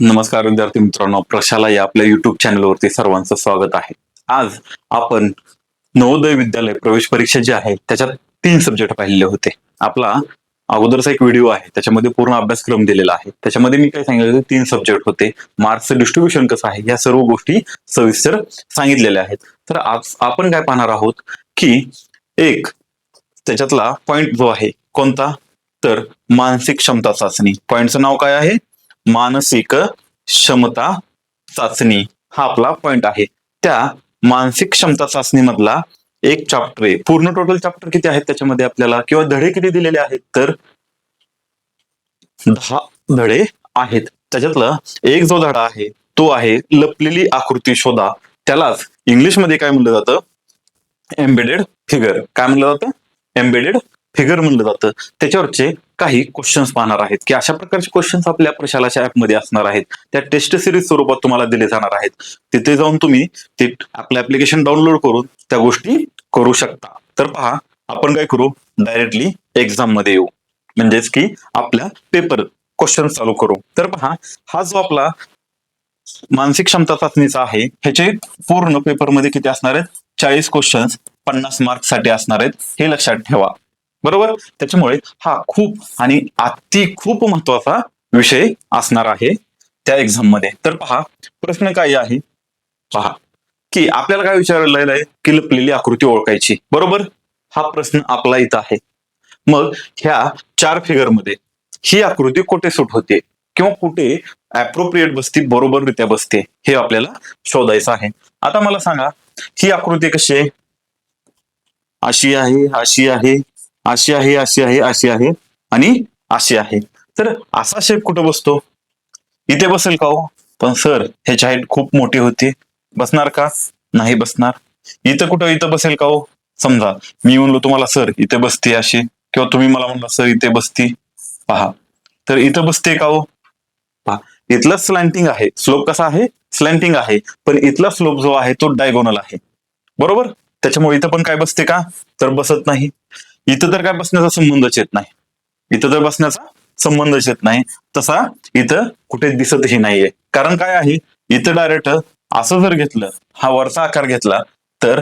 नमस्कार विद्यार्थी मित्रांनो प्रशाला या आपल्या युट्यूब चॅनलवरती सर्वांचं स्वागत आहे. आज आपण नवोदय विद्यालय प्रवेश परीक्षा जी आहे त्याच्यात तीन सब्जेक्ट पाहिलेले होते. आपला अगोदरचा एक व्हिडिओ आहे त्याच्यामध्ये पूर्ण अभ्यासक्रम दिलेला आहे. त्याच्यामध्ये मी काय सांगितलं होतं, तीन सब्जेक्ट होते. मार्क्सचं डिस्ट्रीब्युशन कसं आहे या सर्व गोष्टी सविस्तर सांगितलेल्या आहेत. तर आज आपण काय पाहणार आहोत की एक त्याच्यातला पॉइंट जो आहे कोणता? तर मानसिक क्षमता चाचणी. पॉइंटचं नाव काय आहे? मानसिक क्षमता चाचणी हा आपला पॉइंट आहे. त्या मानसिक क्षमता चाचणी मधला एक चॅप्टर आहे. पूर्ण टोटल चॅप्टर किती आहेत त्याच्यामध्ये आपल्याला? किंवा धडे किती दिलेले आहेत? तर दहा धडे आहेत. त्याच्यातलं एक जो धडा आहे तो आहे लपलेली आकृती शोधा. त्यालाच इंग्लिशमध्ये काय म्हणलं जातं? एम्बेडेड फिगर काय म्हणलं जातं? एम्बेडेड फिगर म्हणलं जातं. त्याच्यावरचे काही क्वेश्चन्स पाहणार आहेत. की अशा प्रकारचे क्वेश्चन्स आपल्या प्रशालाच्या ऍपमध्ये असणार आहेत. त्या टेस्ट सिरीज स्वरूपात तुम्हाला दिले जाणार आहेत. तिथे जाऊन तुम्ही ते आपलं ऍप्लिकेशन डाउनलोड करून त्या गोष्टी करू शकता. तर पहा आपण काय करू? डायरेक्टली एक्झाममध्ये येऊ. म्हणजेच की आपल्या पेपर क्वेश्चन चालू करू. तर पहा हा जो आपला मानसिक क्षमता चाचणीचा आहे ह्याचे पूर्ण पेपरमध्ये किती असणार आहेत? चाळीस क्वेश्चन्स पन्नास मार्क्ससाठी असणार आहेत. हे लक्षात ठेवा. बरोबर? त्याच्यामुळे हा खूप आणि अति खूप महत्त्वाचा विषय असणार आहे त्या एक्झाममध्ये. तर पहा प्रश्न काय आहे? पहा की आपल्याला काय विचारलेलं आहे? की लपलेली आकृती ओळखायची. बरोबर? हा प्रश्न आपला इथं आहे. मग ह्या चार फिगरमध्ये ही आकृती कुठे सुट होते? किंवा कुठे अप्रोप्रिएट बसते बरोबररित्या बसते? हे आपल्याला शोधायचं आहे. आता मला सांगा ही आकृती कशी आहे? अशी आहे अशी आहे अशी आहे अशी आहे अशी आहे आणि अशी आहे. तर असा शेप कुठं बसतो? इथे बसेल का हो? पण सर ह्याची हाईट खूप मोठी होती. बसणार का? नाही बसणार. इथं कुठं इथं बसेल का हो? समजा मी म्हणलो तुम्हाला सर इथे बसते अशी. किंवा तुम्ही मला म्हणला सर इथे बसती. पहा. तर इथं बसते का हो? पहा. इथला स्लँटिंग आहे. स्लोप कसा आहे? स्लँटिंग आहे. पण इथला स्लोप जो आहे तो डायगोनल आहे. बरोबर? त्याच्यामुळे इथं पण काय बसते का? तर बसत नाही. इथं तर काय बसण्याचा संबंधच येत नाही. इथं तर बसण्याचा संबंधच येत नाही. तसा इथं कुठे दिसतही नाहीये. कारण काय आहे? इथं डायरेक्ट असं जर घेतलं हा वरचा आकार घेतला तर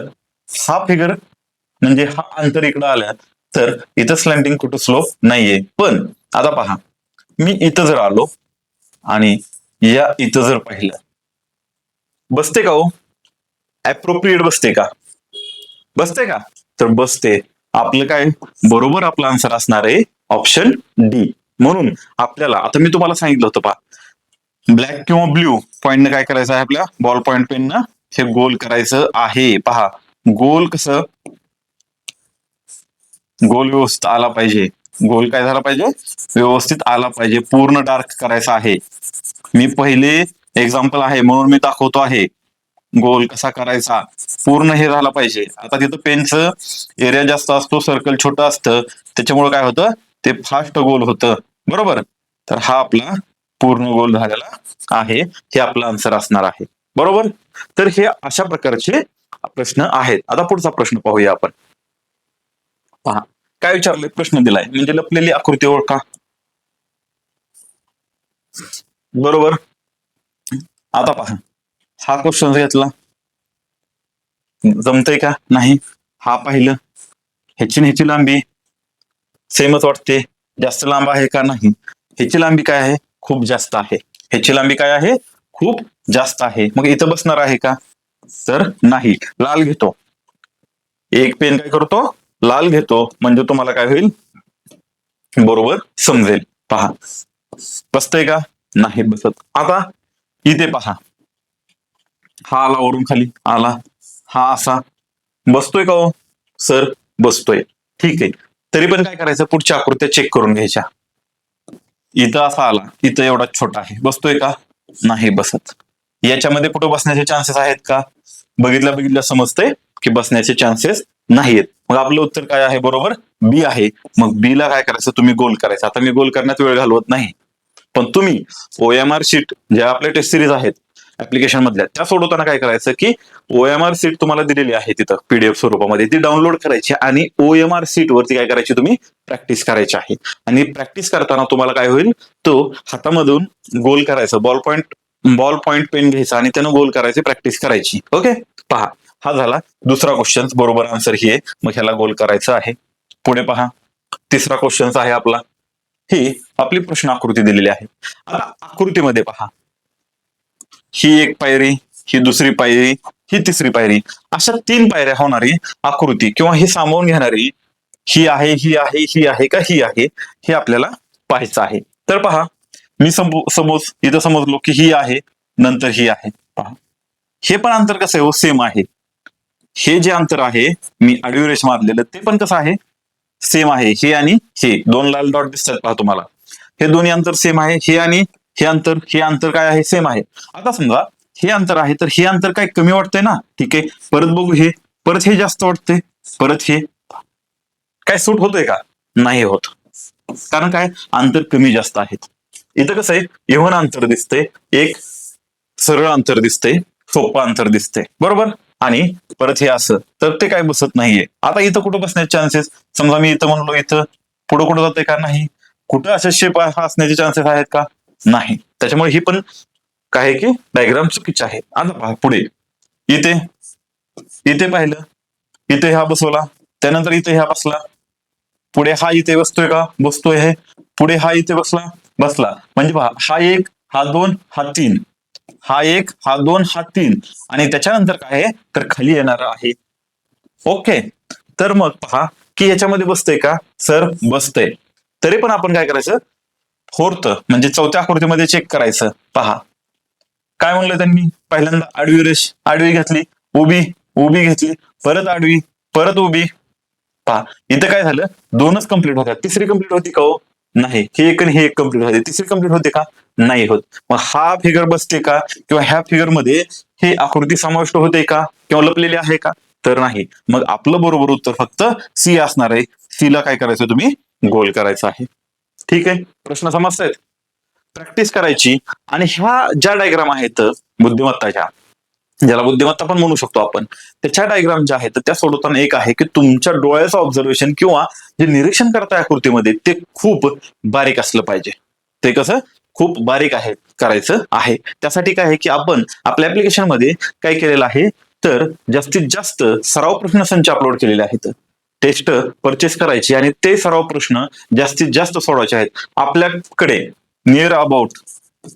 हा फिगर म्हणजे हा अंतर इकडं आला तर इथं स्लँडिंग कुठं स्लोप नाहीये. पण आता पहा मी इथं जर आलो आणि या इथं जर पाहिलं बसते का हो? अप्रोप्रिएट बसते का? बसते का? तर बसते. आपलं काय? बरोबर आपला आन्सर असणार आहे ऑप्शन डी म्हणून आपल्याला आता मी तुम्हाला सांगितलं होतं पहा. ब्लॅक किंवा ब्ल्यू पॉइंटनं काय करायचं आहे आपल्या? बॉल पॉइंट पेननं हे गोल करायचं आहे. पहा गोल कसं? गोल व्यवस्थित आला पाहिजे. गोल काय झाला पाहिजे? व्यवस्थित आला पाहिजे. पूर्ण डार्क करायचा आहे. मी पहिले एक्झाम्पल आहे म्हणून मी दाखवतो आहे. गोल कसा करायचा पूर्ण हे झाला पाहिजे. आता तिथं पेनचं एरिया जास्त असतो सर्कल छोटं असतं. त्याच्यामुळे काय होतं ते फास्ट गोल होतं. बरोबर? तर हा आपला पूर्ण गोल झालेला आहे. हे आपला आन्सर असणार आहे. बरोबर? तर हे अशा प्रकारचे प्रश्न आहेत. आता पुढचा प्रश्न पाहूया आपण. पहा काय विचारले प्रश्न दिलाय. म्हणजे लपलेली आकृती ओळखा. बरोबर? आता पहा. हा क्वेश्चन घेतला. जमतय का? नाही. हा पाहिलं. ह्याची न ह्याची लांबी सेमच वाटते. जास्त लांब आहे का नाही? ह्याची लांबी काय आहे? खूप जास्त आहे. ह्याची लांबी काय आहे? खूप जास्त आहे. मग इथं बसणार आहे का? तर नाही. लाल घेतो. एक पेन काय करतो? लाल घेतो. म्हणजे तुम्हाला काय होईल? बरोबर समजेल. पहा. बसतय का? नाही बसत. आता इथे पहा. हा आला वरून खाली आला. हा असा. बसतोय का हो? सर बसतोय. ठीक आहे. तरी पण काय करायचं? पुढच्या आकृत्या चेक करून घ्यायच्या. इथं असा आला. इथं एवढा छोटा आहे. बसतोय का? नाही बसत. याच्यामध्ये कुठं बसण्याचे चान्सेस आहेत का? बघितल्या बघितल्या समजतंय की बसण्याचे चान्सेस नाहीयेत. मग आपलं उत्तर काय आहे? बरोबर? बी आहे. मग बी ला काय करायचं? तुम्ही गोल करायचं. आता मी गोल करण्यात वेळ घालवत नाही. पण तुम्ही ओ एम आर शीट ज्या आपल्या टेस्ट सिरीज आहेत ऍप्लिकेशन मधल्या त्या सोडवताना काय करायचं की ओएमआर सीट तुम्हाला दिलेली आहे तिथं पीडीएफ स्वरूपामध्ये. ती डाउनलोड करायची आणि ओएमआर सीट वरती काय करायची तुम्ही? प्रॅक्टिस करायची आहे. आणि प्रॅक्टिस करताना तुम्हाला काय होईल? तो हातामधून गोल करायचं. Ball point ball point pen घ्यायचा आणि त्यानं गोल करायची प्रॅक्टिस करायची. ओके पहा. हा झाला दुसरा क्वेश्चन बरोबर आन्सर ही आहे. मग ह्याला गोल करायचं आहे. पुढे पहा. तिसरा क्वेश्चन आहे आपला. ही आपली प्रश्न आकृती दिलेली आहे. आता आकृतीमध्ये पहा. ही एक पायरी ही दुसरी पायरी ही तिसरी पायरी अशा तीन पायऱ्या होणारी आकृती किंवा ही सामावून घेणारी ही आहे ही आहे ही आहे का ही आहे हे आपल्याला पाहायचं आहे. तर पहा मी समो- समोज इथं समजलो की ही आहे नंतर ही आहे. पहा. हे पण अंतर कसं आहे हो? सेम आहे. हे जे अंतर आहे मी आडवी रेष मारलेलं ते पण कसं आहे? सेम आहे. हे आणि हे. दोन लाल डॉट दिसतात पहा तुम्हाला. हे दोन्ही अंतर सेम आहे. हे आणि हे अंतर हे अंतर काय आहे? सेम आहे. आता समजा हे अंतर आहे तर हे अंतर काय कमी वाटतंय ना? ठीक आहे. परत बघू हे. परत हे जास्त वाटतंय. परत हे. काय सूट होतोय का? नाही होत. कारण काय? अंतर कमी जास्त आहेत. इथं कसं आहे? इव्हन अंतर दिसतंय. एक सरळ अंतर दिसतंय. सोपं अंतर दिसतंय. बरोबर? आणि परत हे असं. तर ते काय बसत नाहीये. आता इथं कुठं बसण्याचे चान्सेस समजा मी इथं म्हणलो इथं पुढं कुठं जाते का नाही? कुठं असे शेप असण्याचे चान्सेस आहेत का? नाही. त्याच्यामुळे ही पण काय आहे की डायग्राम चुकीचे आहे. आता पहा पुढे. इथे. इथे पाहिलं. इथे हा बसवला. त्यानंतर इथे हा बसला. पुढे हा इथे बसतोय का? बसतोय हे. पुढे हा इथे बसला. बसला. म्हणजे पहा हा एक हा दोन हा तीन. हा एक हा दोन हा तीन. आणि त्याच्यानंतर काय आहे? तर खाली येणार आहे. ओके. तर मग पहा की याच्यामध्ये बसतंय का? सर बसतंय. तरी पण आपण काय करायचं? फोर्थ म्हणजे चौथ्या आकृतीमध्ये चेक करायचं. पहा. काय म्हणलं त्यांनी? पहिल्यांदा आडवी रेष. आडवी घेतली. उभी. उभी घेतली. परत आडवी. परत उभी. पहा. इथं काय झालं? दोनच कंप्लीट होत्या. तिसरी कंप्लीट होती का हो? नाही. हे एक आणि हे एक कंप्लीट होते. तिसरी कंप्लीट होते का? नाही होत. मग हा फिगर बसते का? किंवा ह्या फिगरमध्ये ही आकृती समाविष्ट होते का? किंवा लपलेली आहे का? तर नाही. मग आपलं बरोबर उत्तर फक्त सी असणार आहे. सी ला काय करायचं? तुम्ही गोल करायचं आहे. ठीक आहे? प्रश्न समजतायत प्रॅक्टिस करायची आणि ह्या ज्या डायग्राम आहेत बुद्धिमत्ताच्या ज्याला बुद्धिमत्ता पण म्हणू शकतो आपण त्याच्या डायग्राम ज्या आहेत त्या सोडवताना एक आहे की तुमच्या डोळ्याचं ऑब्झर्वेशन किंवा जे निरीक्षण करताय आकृतीमध्ये ते खूप बारीक असलं पाहिजे. ते कसं? खूप बारीक आहे करायचं आहे. त्यासाठी काय आहे की आपण आपल्या ऍप्लिकेशनमध्ये काय केलेलं आहे? तर जास्तीत जास्त सराव प्रश्न संच अपलोड केलेले आहेत. टेस्ट परचेस करायची आणि ते सराव प्रश्न जास्तीत जास्त सोडवायचे आहेत. आपल्याकडे नियर अबाउट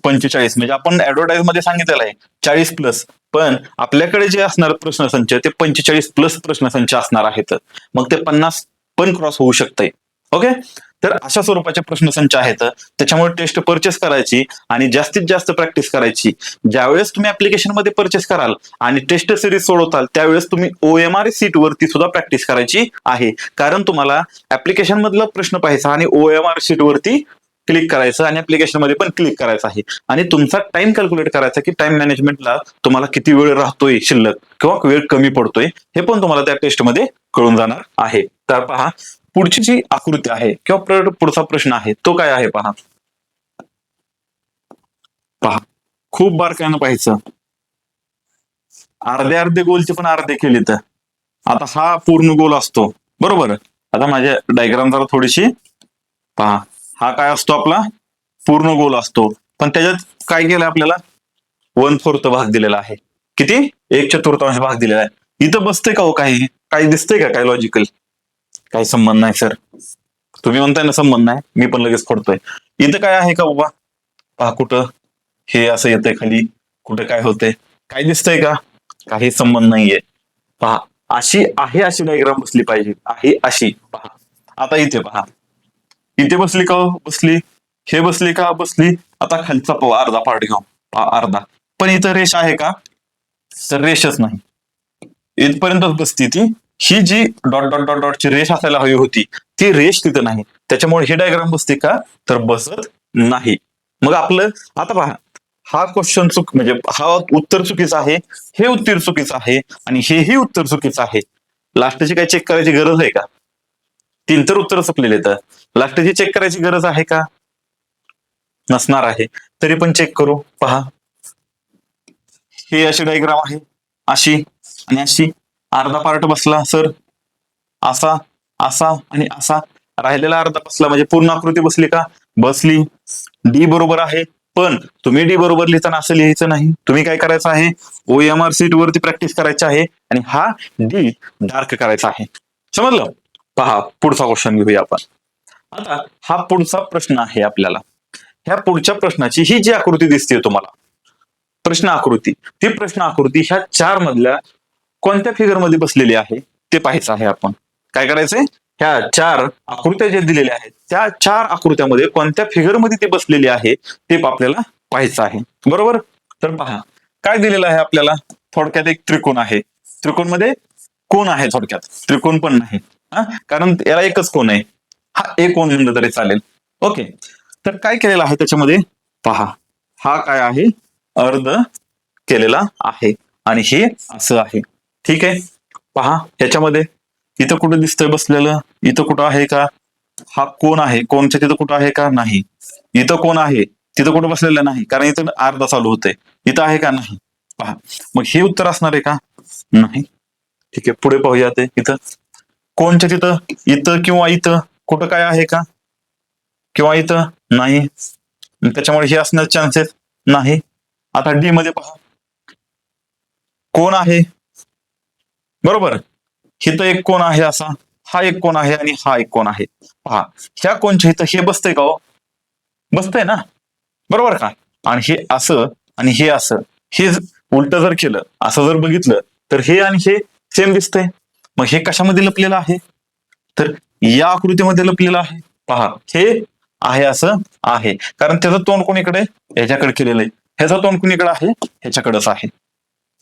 पंचेचाळीस म्हणजे आपण ऍडव्हर्टाईजमध्ये सांगितलेलं आहे चाळीस प्लस पण आपल्याकडे जे असणार प्रश्नसंच ते पंचेचाळीस प्लस प्रश्नसंच असणार आहेत. मग ते पन्नास पण क्रॉस होऊ शकतंय. ओके तर अशा स्वरूपाचे प्रश्नसंच आहेत. त्याच्यामुळे टेस्ट परचेस करायची आणि जास्तीत जास्त प्रॅक्टिस करायची. ज्यावेळेस तुम्ही ऍप्लिकेशनमध्ये परचेस कराल आणि टेस्ट सिरीज सोडवताल त्यावेळेस तुम्ही ओएमआर सीट वरती सुद्धा प्रॅक्टिस करायची आहे. कारण तुम्हाला ऍप्लिकेशन मधला प्रश्न पाहायचा आणि ओएमआर सीट वरती क्लिक करायचं आणि ऍप्लिकेशनमध्ये पण क्लिक करायचं आहे. आणि तुमचा टाइम कॅल्क्युलेट करायचा की टाइम मॅनेजमेंटला तुम्हाला किती वेळ राहतोय शिल्लक किंवा वेळ कमी पडतोय हे पण तुम्हाला त्या टेस्टमध्ये कळून जाणार आहे. तर पहा पुढची जी आकृती आहे किंवा पुढचा प्रश्न आहे तो काय आहे पहा. पहा खूप बारकाईनं पाहायचं. अर्धे अर्धे गोलचे पण अर्धे केले तर. आता हा पूर्ण गोल असतो. बरोबर? आता माझ्या डायग्राम जरा थोडीशी पहा. हा काय असतो आपला? पूर्ण गोल असतो. पण त्याच्यात काय केलं आपल्याला? वन फोर्थ भाग दिलेला आहे. किती? एक चतुर्थांश भाग दिलेला आहे. इथं बसते का हो काही? काही दिसतंय का? काय लॉजिकल काही संबंध नाही सर तुम्ही म्हणताय ना संबंध नाही. मी पण लगेच फोडतोय इथं काय आहे का बाबा पहा कुठं. हे असं येतंय खाली. कुठं काय होतंय? काय दिसतंय का? काही संबंध नाहीये. पहा. अशी आहे अशी डायग्राम बसली पाहिजे. आहे अशी. पहा. आता इथे पहा. इथे बसली का हो? बसली. हे बसली का? बसली. आता खालचा पाव अर्धा पार्ट घेऊ पहा, अर्धा. पण इथं रेष आहे का? तर रेषच नाही. इथपर्यंतच बसती ती. ही जी डॉट डॉट डॉट डॉटची रेष असायला हवी होती ती रेष तिथं नाही. त्याच्यामुळे ही डायग्राम बसते का? तर बसत नाही. मग आपलं आता पहा हा क्वेश्चन चुक म्हणजे हा उत्तर चुकीचं आहे हे उत्तर चुकीचं आहे आणि हेही उत्तर चुकीचं आहे. लास्टची काय चेक करायची गरज आहे का? तीन तर उत्तर चुकलेले तर लास्टची चेक करायची गरज आहे का? नसणार आहे. तरी पण चेक करू. पहा. हे अशी डायग्राम आहे. अशी आणि अशी. अर्धा पार्ट बसला सर असा असा आणि असा. राहिलेला अर्धा बसला म्हणजे पूर्ण आकृती बसली का? बसली. डी बरोबर आहे पण तुम्ही डी बरोबर लिहिताना असं लिहायचं नाही. तुम्ही काय करायचं आहे? ओ एम आर सीट वरती प्रॅक्टिस करायची आहे आणि हा डी डार्क करायचा आहे. समजलं? पहा पुढचा क्वेश्चन घेऊया आपण. आता हा पुढचा प्रश्न आहे आपल्याला. ह्या पुढच्या प्रश्नाची ही जी आकृती दिसते तुम्हाला प्रश्न आकृती. ती प्रश्न आकृती ह्या चार मधल्या कोणत्या फिगरमध्ये बसलेली आहे? ते पाहायचं आहे आपण. काय करायचंय? ह्या चार आकृत्या ज्या दिलेल्या आहेत त्या चार आकृत्यामध्ये कोणत्या फिगरमध्ये ते बसलेली आहे ते आपल्याला पाहायचं आहे. बरोबर? तर पहा काय दिलेलं आहे आपल्याला? थोडक्यात एक त्रिकोण आहे. त्रिकोणमध्ये कोण आहे थोडक्यात? त्रिकोण पण नाही. हा? कारण याला एकच कोण आहे. हा एक कोण म्हणलं तरी चालेल. ओके. तर काय केलेलं आहे त्याच्यामध्ये? पहा. हा काय आहे? अर्ध केलेला आहे. आणि हे असं आहे. ठीक आहे. पहा याच्यामध्ये इथं कुठं दिसतंय बसलेलं? इथं कुठं आहे का? हा कोण आहे? कोणच्या तिथं कुठं आहे का? नाही. इथं कोण आहे? तिथं कुठं बसलेलं नाही? कारण इथं अर्धा चालू होतंय. इथं आहे का नाही? पहा. मग हे उत्तर असणार आहे का? नाही. ठीक आहे पुढे पाहूया ते इथं. कोणच्या तिथं? इथं किंवा इथं? कुठं काय आहे का? किंवा इथं? नाही. त्याच्यामुळे हे असण्याचे चान्सेस नाही. आता डी मध्ये पहा. कोण आहे? बरोबर? हिथं एक कोण आहे असा? हा एक कोण आहे आणि हा एक कोण आहे. पहा ह्या कोणच्या इथं हे बसतंय का हो? बसतंय ना? बरोबर का? आणि हे असं आणि हे असं. हे उलट जर केलं असं जर बघितलं तर हे आणि हे सेम दिसतंय. मग हे कशामध्ये लपलेलं आहे? तर या आकृतीमध्ये लपलेलं आहे. पहा हे आहे असं आहे. कारण त्याचं तोंड कोणीकडे? ह्याच्याकडे केलेलं आहे. ह्याचं तोंड कोणीकडे आहे? ह्याच्याकडेच आहे.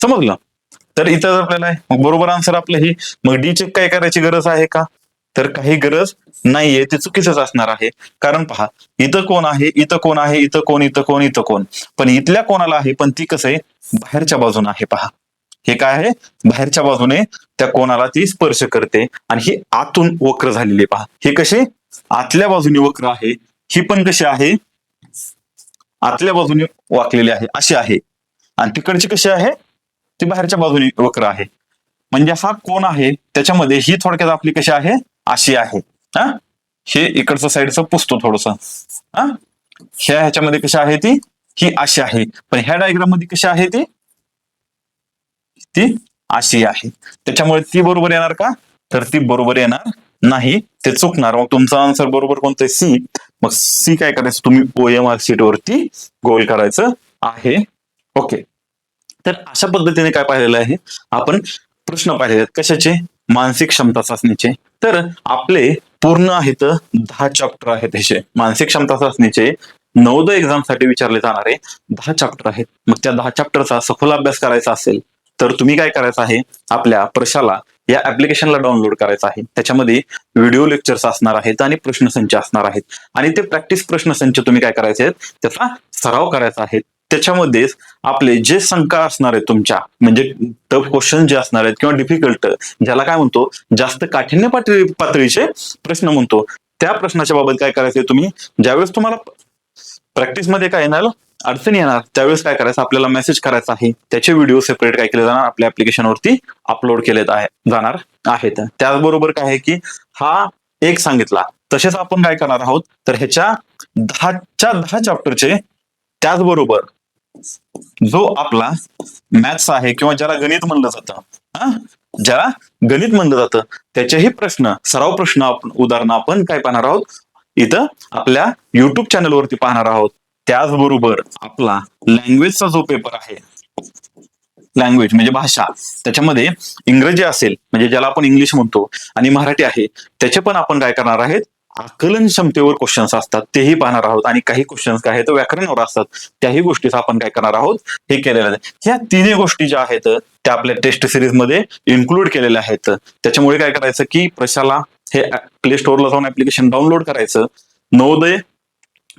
समजलं? तर इथं जर आपल्याला बरोबर आन्सर आपलं हे. मग डी चेक काय करायची गरज आहे का? तर काही गरज नाहीये ते चुकीचंच असणार आहे. कारण पहा इथं कोण आहे इथं कोण आहे इथं कोण इथं कोण इथं कोण? पण इथल्या कोणाला आहे पण ती कसं आहे बाहेरच्या बाजूने आहे पहा. हे काय आहे? बाहेरच्या बाजूने त्या कोणाला ती स्पर्श करते. आणि ही आतून वक्र झालेली पहा. हे कसे? आतल्या बाजूने वक्र आहे. ही पण कशी आहे? आतल्या बाजूने वाकलेली आहे. अशी आहे. आणि तिकडची कशी आहे? ती बाहेरच्या बाजूने वक्र आहे. म्हणजे हा कोण आहे त्याच्यामध्ये ही थोडक्यात आपली कशी आहे? अशी आहे. हा? हे इकडचं साईडचं पुसतो थोडस. हा? ह्या ह्याच्यामध्ये कशी आहे ती? ही अशी आहे. पण ह्या डायग्राममध्ये कशी आहे ती? ती अशी आहे. त्याच्यामुळे ती बरोबर येणार का? तर ती बरोबर येणार नाही. ते चुकणार. मग तुमचा आन्सर बरोबर कोणतं सी मग सी काय करायचं? तुम्ही ओ एम आर सीट वरती गोल करायचं आहे. ओके तर अशा पद्धतीने काय पाहिलेलं आहे? आपण प्रश्न पाहिलेले आहेत. कशाचे? मानसिक क्षमता चाचणीचे. तर आपले पूर्ण आहेत दहा चॅप्टर आहेत ह्याचे मानसिक क्षमता चाचणीचे नवोदय एक्झामसाठी विचारले जाणारे दहा चॅप्टर आहेत. मग त्या दहा चॅप्टरचा सखोल अभ्यास करायचा असेल तर तुम्ही काय करायचं आहे? आपल्या प्रशाला या ऍप्लिकेशनला डाउनलोड करायचं आहे. त्याच्यामध्ये व्हिडिओ लेक्चर्स असणार आहेत आणि प्रश्नसंच असणार आहेत. आणि ते प्रॅक्टिस प्रश्नसंच तुम्ही काय करायचे आहेत? त्याचा सराव करायचा आहे. त्याच्यामध्येच आपले जे शंका असणार आहेत तुमच्या म्हणजे टफ क्वेश्चन जे असणार आहेत किंवा डिफिकल्ट ज्याला काय म्हणतो जास्त काठिण्य पातळी पातळीचे प्रश्न म्हणतो. त्या प्रश्नाच्या बाबत काय करायचंय तुम्ही? ज्यावेळेस तुम्हाला प्रॅक्टिसमध्ये काय येणार अडचणी येणार त्यावेळेस काय करायचं? आपल्याला मेसेज करायचा आहे. त्याचे व्हिडिओ सेपरेट काय केले जाणार? आपल्या ऍप्लिकेशनवरती अपलोड केले जाणार आहेत. त्याचबरोबर काय आहे की हा एक सांगितला. तसेच आपण काय करणार आहोत? तर ह्याच्या दहाच्या दहा चॅप्टरचे त्याचबरोबर जो आपला मॅथ्स आहे किंवा ज्याला गणित म्हणलं जातं हा? ज्याला गणित म्हणलं जातं त्याचेही प्रश्न सराव प्रश्न आपण उदाहरणं आपण काय पाहणार आहोत? इथं आपल्या युट्यूब चॅनलवरती पाहणार आहोत. त्याचबरोबर आपला लँग्वेजचा जो पेपर आहे लँग्वेज म्हणजे भाषा त्याच्यामध्ये इंग्रजी असेल म्हणजे ज्याला आपण इंग्लिश म्हणतो आणि मराठी आहे त्याचे पण आपण काय करणार आहेत? आकलन क्षमतेवर क्वेश्चन्स असतात तेही पाहणार आहोत. आणि काही क्वेश्चन्स काय आहेत व्याकरणावर असतात. त्याही गोष्टीचा आपण काय करणार आहोत हे केलेलं आहे. ह्या तिन्ही गोष्टी ज्या आहेत त्या आपल्या टेस्ट सिरीजमध्ये इन्क्लूड केलेल्या आहेत. त्याच्यामुळे काय करायचं की प्रशाला हे प्ले स्टोअरला जाऊन ऍप्लिकेशन डाउनलोड करायचं. नवोदय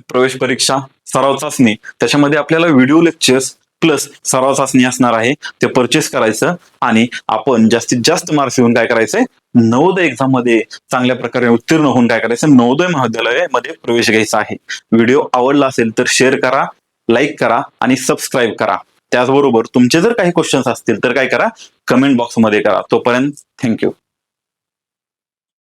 प्रवेश परीक्षा सराव चाचणी. त्याच्यामध्ये आपल्याला व्हिडिओ लेक्चर्स प्लस सराव चाचणी असणार आहे. ते परचेस करायचं आणि आपण जास्तीत जास्त मार्क्स घेऊन काय करायचंय नवोदय एक्झाममध्ये चांगल्या प्रकारे उत्तीर्ण होऊन काय करायचं? नवोदय महाविद्यालयामध्ये प्रवेश घ्यायचा आहे. व्हिडिओ आवडला असेल तर शेअर करा लाईक करा आणि सबस्क्राईब करा. त्याचबरोबर तुमचे जर काही क्वेश्चन्स असतील तर काय करा? कमेंट बॉक्समध्ये करा. तोपर्यंत थँक्यू